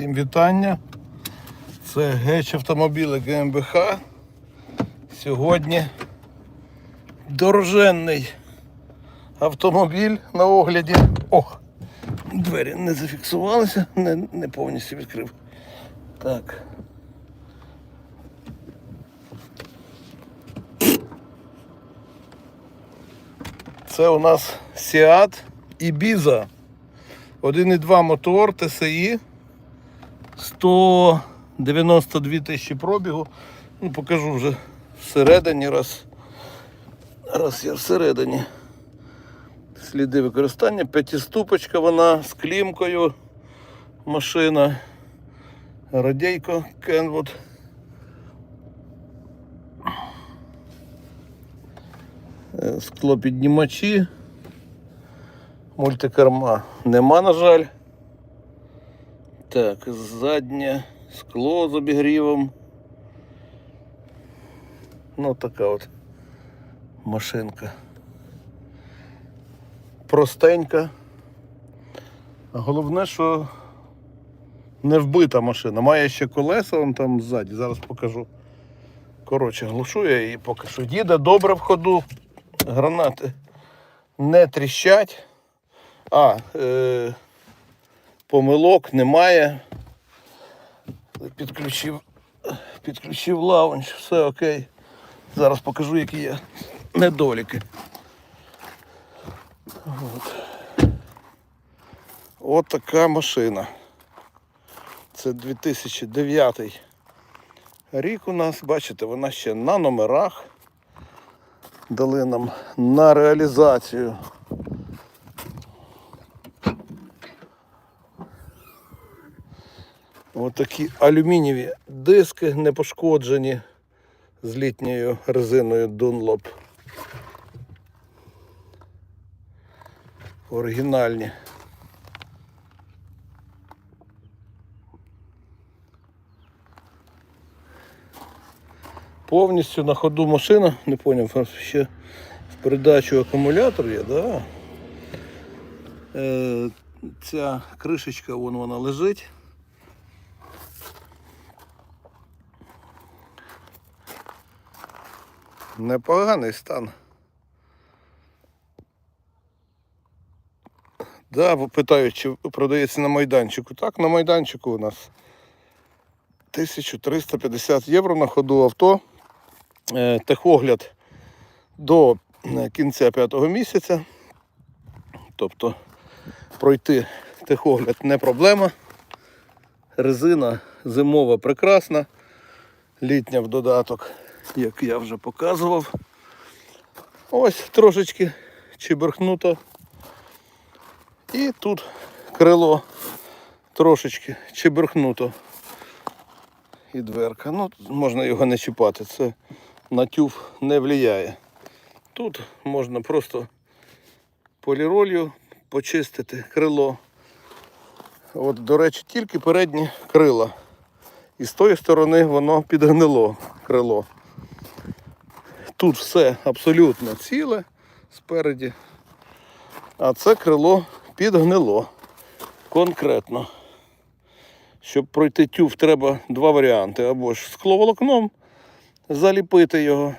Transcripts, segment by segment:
Всім вітання. Це геч автомобіли ГМБХ. Сьогодні дороженний автомобіль на огляді. О! Двері не зафіксувалися, не, не повністю відкрив. Так. Це у нас Seat Ibiza. 1,2 мотор TSI. 192 тисячі пробігу. Ну, покажу вже всередині, раз, раз я всередині. Сліди використання. П'ятиступочка вона з клімкою машина. Радійко Kenwood. Е, Склопіднімачі. Мультикерма нема, на жаль. Так, заднє скло з обігрівом. Ну, така от машинка. Простенька. Головне, що не вбита машина. Має ще колеса вон там ззаді, зараз покажу. Коротше, глушу я її поки що. Їде добре в ходу. Гранати не тріщать. А, е, помилок немає. Підключив, підключив лаунч, все окей. Зараз покажу, які є недоліки. От. От така машина. Це 2009 рік у нас, бачите, вона ще на номерах. Дали нам на реалізацію. Такі алюмінієві диски не пошкоджені з літньою резиною Dunlop. Оригінальні. Повністю на ходу машина, не поняв, ще в передачу акумулятор є, да? Е, ця кришечка, вон вона лежить. Непоганий стан. Да, питають, чи продається на майданчику. Так, на майданчику у нас 1350 євро на ходу авто. Е, Техогляд до е, кінця п'ятого місяця. Тобто пройти техогляд не проблема. Резина зимова прекрасна, літня в додаток як я вже показував. Ось трошечки чеберхнуто. І тут крило трошечки чеберхнуто. І дверка. Ну, можна його не чіпати, це на тюф не впливає. Тут можна просто поліролью почистити крило. От, до речі, тільки передні крила. І з тої сторони воно підгнило крило. Тут все абсолютно ціле спереді, а це крило підгнило конкретно. Щоб пройти тюф, треба два варіанти. Або ж скловолокном заліпити його,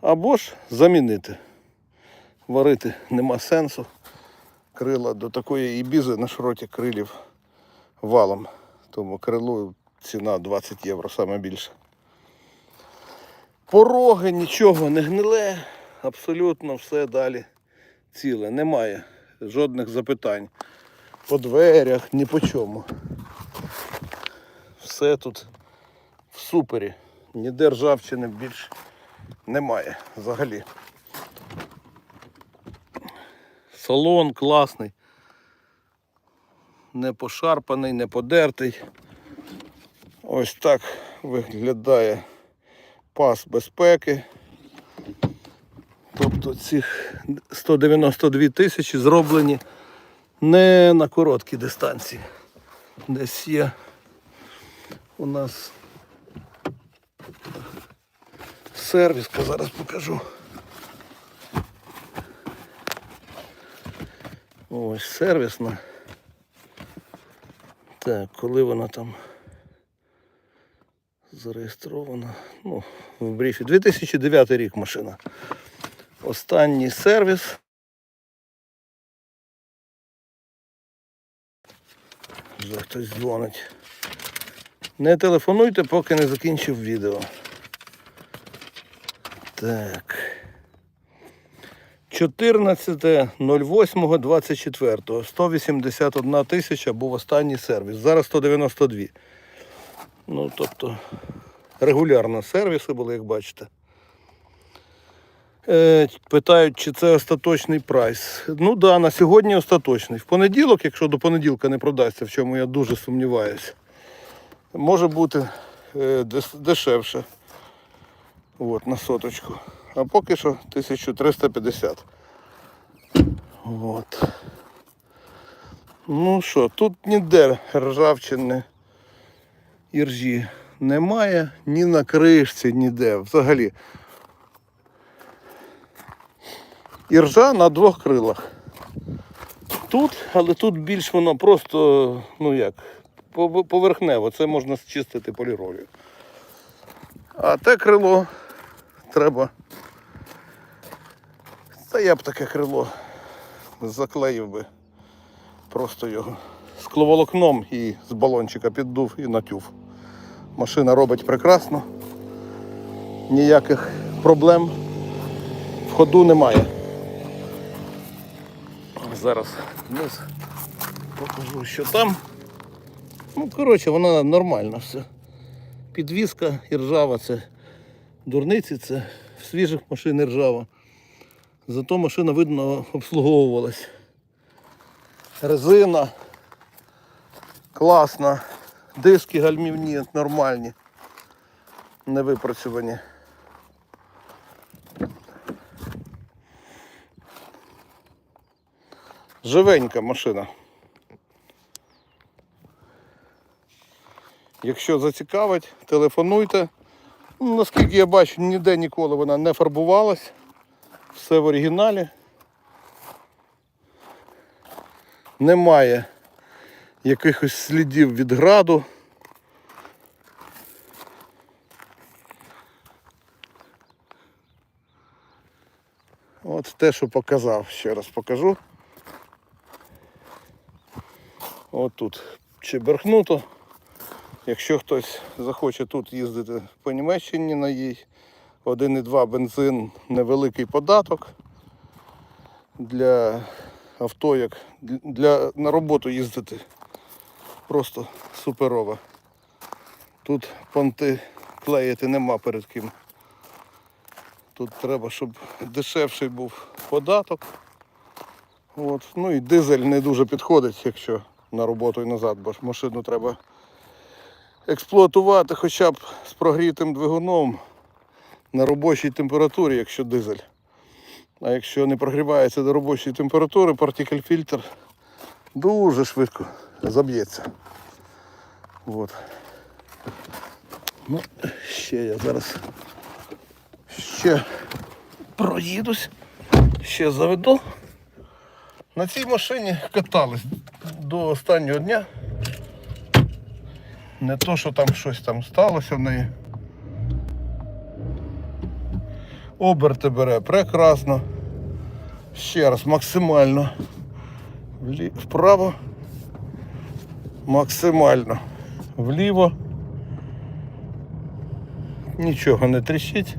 або ж замінити. Варити нема сенсу. Крила до такої ібізи на широті крилів валом. Тому крилу ціна 20 євро саме більше. Пороги нічого не гниле, абсолютно все далі ціле. Немає жодних запитань. По дверях, ні по чому. Все тут в супері. Ніде ржавчини більш немає взагалі. Салон класний. Не пошарпаний, не подертий. Ось так виглядає пас безпеки. Тобто ці 192 тисячі зроблені не на короткій дистанції. Десь є у нас сервіска, зараз покажу. Ось сервісна. Так, коли вона там зареєстрована? Ну, в брифі. 2009 рік машина. Останній сервіс. Вже хтось дзвонить. Не телефонуйте, поки не закінчив відео. Так. 14.08.24. 181 тисяча був останній сервіс. Зараз 192. Ну, тобто, регулярно сервіси були, як бачите. Е, питають, чи це остаточний прайс. Ну так, да, на сьогодні остаточний. В понеділок, якщо до понеділка не продасться, в чому я дуже сумніваюся, може бути е, дешевше. От, на соточку. А поки що 1350. От. Ну що, тут ніде ржавчини іржі немає, ні на кришці, ніде. Взагалі. Іржа на двох крилах. Тут, але тут більш воно просто, ну як, поверхнево. Це можна зчистити поліролью. А те крило треба. Та я б таке крило заклеїв би. Просто його скловолокном і з балончика піддув і натюв. Машина робить прекрасно. Ніяких проблем в ходу немає. Зараз вниз покажу, що там. Ну, коротше, вона нормальна все. Підвізка і ржава це дурниці, це в свіжих машин ржава. Зато машина, видно, обслуговувалась. Резина класна, диски гальмівні нормальні, не випрацьовані. Живенька машина. Якщо зацікавить, телефонуйте. Ну, наскільки я бачу, ніде ніколи вона не фарбувалась. Все в оригіналі. Немає якихось слідів від граду. От те, що показав, ще раз покажу. От тут чеберхнуто. Якщо хтось захоче тут їздити по Німеччині на їй, 1,2 бензин невеликий податок для авто, як для на роботу їздити. Просто суперово. Тут понти клеїти нема перед ким. Тут треба, щоб дешевший був податок. От. Ну і дизель не дуже підходить, якщо на роботу і назад, бо ж машину треба експлуатувати хоча б з прогрітим двигуном на робочій температурі, якщо дизель. А якщо не прогрівається до робочої температури, партикель фільтр дуже швидко заб'ється. От. Ну, ще я зараз ще проїдусь, ще заведу. На цій машині катались до останнього дня. Не то, що там щось там сталося в неї. Оберти бере прекрасно. Ще раз максимально. Вправо. Максимально. Вліво. Нічого не тріщить.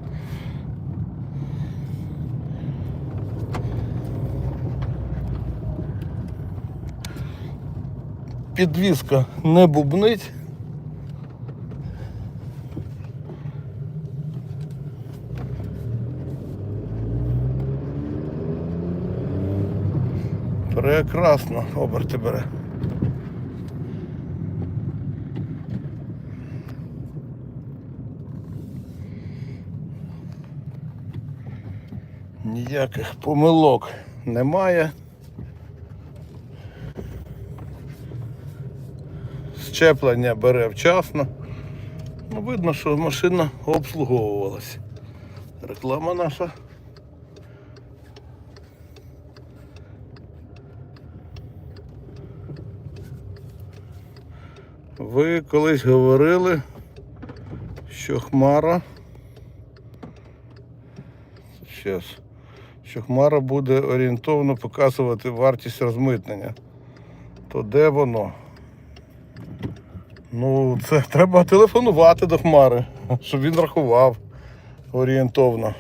Підвізка не бубнить. Прекрасно оберти бере. Ніяких помилок немає. Щеплення бере вчасно. Ну, видно, що машина обслуговувалась. Реклама наша. Ви колись говорили, що Хмара. Щас. Що Хмара буде орієнтовно показувати вартість розмитнення. То де воно? Ну, це треба телефонувати до Хмари, щоб він рахував орієнтовно.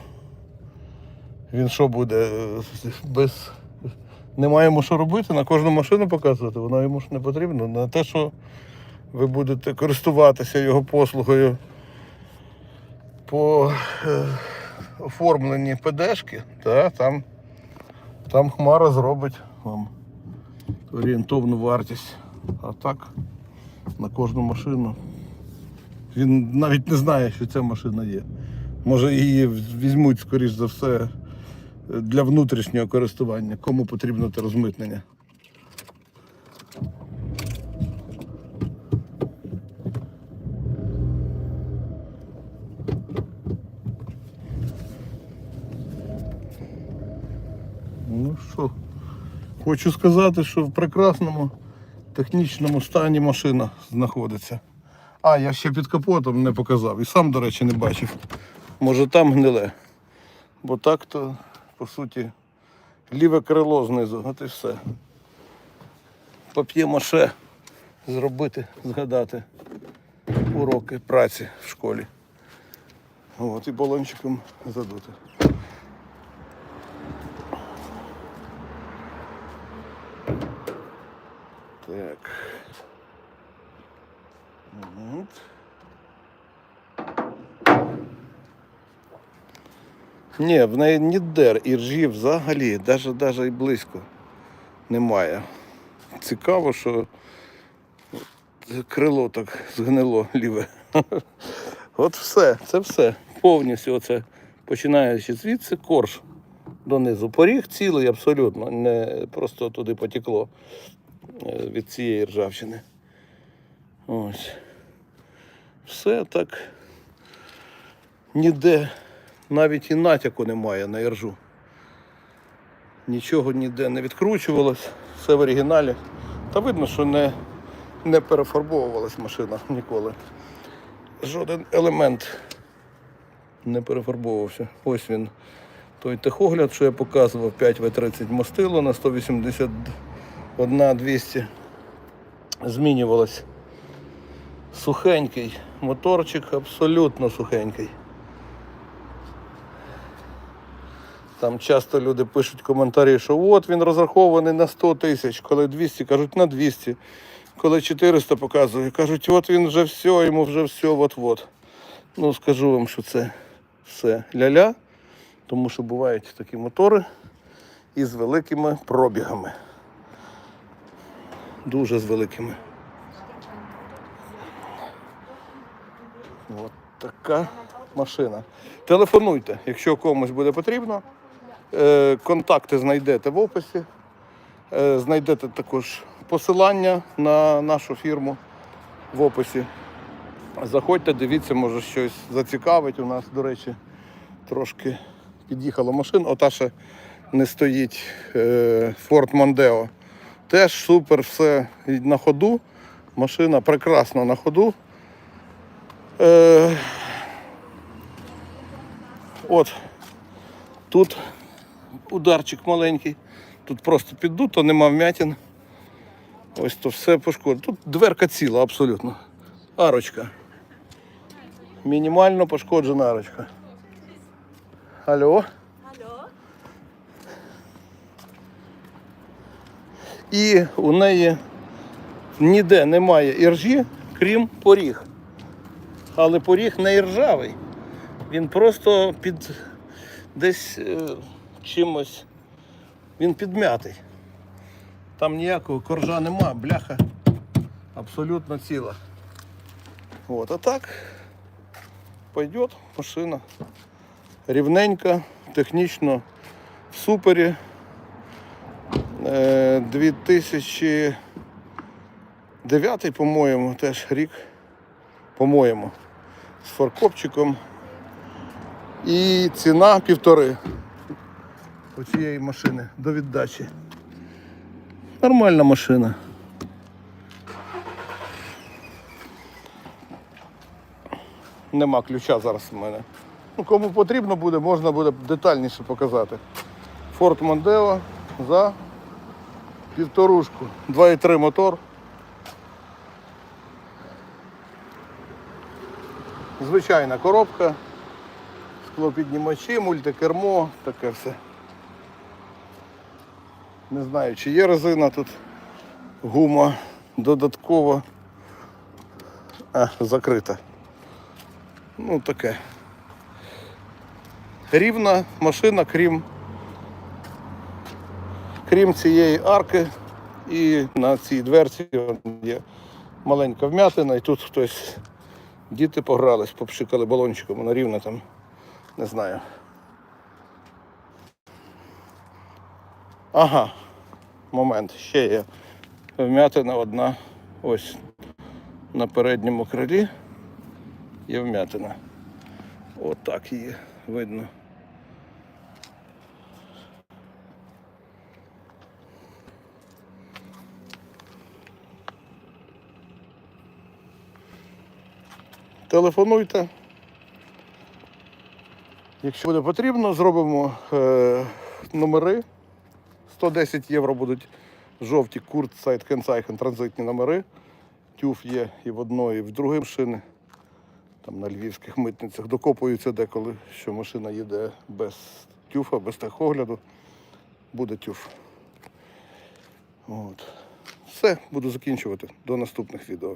Він що буде е, без. Немає йому що робити, на кожну машину показувати, вона йому ж не потрібна. На те, що ви будете користуватися його послугою по оформленні ПДшки, та, там, там Хмара зробить вам орієнтовну вартість. А так, на кожну машину. Він навіть не знає, що ця машина є. Може її візьмуть, скоріш за все, для внутрішнього користування, кому потрібно те розмитнення. Ну що, хочу сказати, що в прекрасному технічному стані машина знаходиться. А, я ще під капотом не показав і сам, до речі, не бачив. Може там гниле. Бо так то, по суті, ліве крило знизу, от і все. Пап'є-маше зробити, згадати уроки праці в школі. От, і балончиком задути. Так. От. Ні, в неї ніде іржі взагалі, навіть, навіть і близько немає. Цікаво, що крило так згнило ліве. От все, це все. Повністю оце, починаючи звідси, корж донизу. Поріг цілий абсолютно, не просто туди потекло від цієї ржавчини. Ось. Все так. Ніде навіть і натяку немає на іржу. Нічого ніде не відкручувалось, все в оригіналі. Та видно, що не, не перефарбовувалась машина ніколи. Жоден елемент не перефарбовувався. Ось він. Той техогляд, що я показував, 5В30 мастило на 181 200 змінювалось. Сухенький моторчик, абсолютно сухенький. Там часто люди пишуть коментарі, що от він розрахований на 100 тисяч, коли 200, кажуть на 200, коли 400 показує, кажуть, от він вже все, йому вже все, от-от. Ну, скажу вам, що це все ля-ля, тому що бувають такі мотори із великими пробігами. Дуже з великими. От така машина. Телефонуйте, якщо комусь буде потрібно. Е, Контакти знайдете в описі. Е, Знайдете також посилання на нашу фірму в описі. Заходьте, дивіться, може щось зацікавить. У нас, до речі, трошки під'їхала машина. Ота ще не стоїть е, Ford Mondeo. Теж супер, все на ходу. Машина прекрасно на ходу. Е, от тут ударчик маленький, тут просто піддуто, нема вмятин. Ось то все пошкоджено. Тут дверка ціла абсолютно. Арочка. Мінімально пошкоджена арочка. Алло, І у неї ніде немає іржі, крім поріг. Але поріг не іржавий. Він просто під десь е, чимось. Він підмятий. Там ніякого коржа нема, бляха абсолютно ціла. От, а так пойдет машина. Рівненька, технічно в супері. Е, 2009, по-моєму, теж рік, по-моєму, з фаркопчиком. І ціна півтори у цієї машини до віддачі. Нормальна машина. Нема ключа зараз в мене. Ну, кому потрібно буде, можна буде детальніше показати. Ford Mondeo за півторушку. 2,3 мотор. Звичайна коробка, склопіднімачі, мультикермо, таке все. Не знаю, чи є резина тут, гума додаткова. А, закрита. Ну таке. Рівна машина, крім, крім цієї арки. І на цій дверці є маленька вмятина, і тут хтось, діти погрались, попшикали балончиком, вона рівна там, не знаю. Ага, момент, ще є вмятина одна ось на передньому крилі є вмятина. Отак її видно. Телефонуйте. Якщо буде потрібно, зробимо е, номери. 110 євро будуть жовті курт, сайт транзитні номери. Тюф є і в одної, і в другої машини. Там на львівських митницях докопуються деколи, що машина їде без тюфа, без техогляду. Буде тюф. От. Все, буду закінчувати. До наступних відео.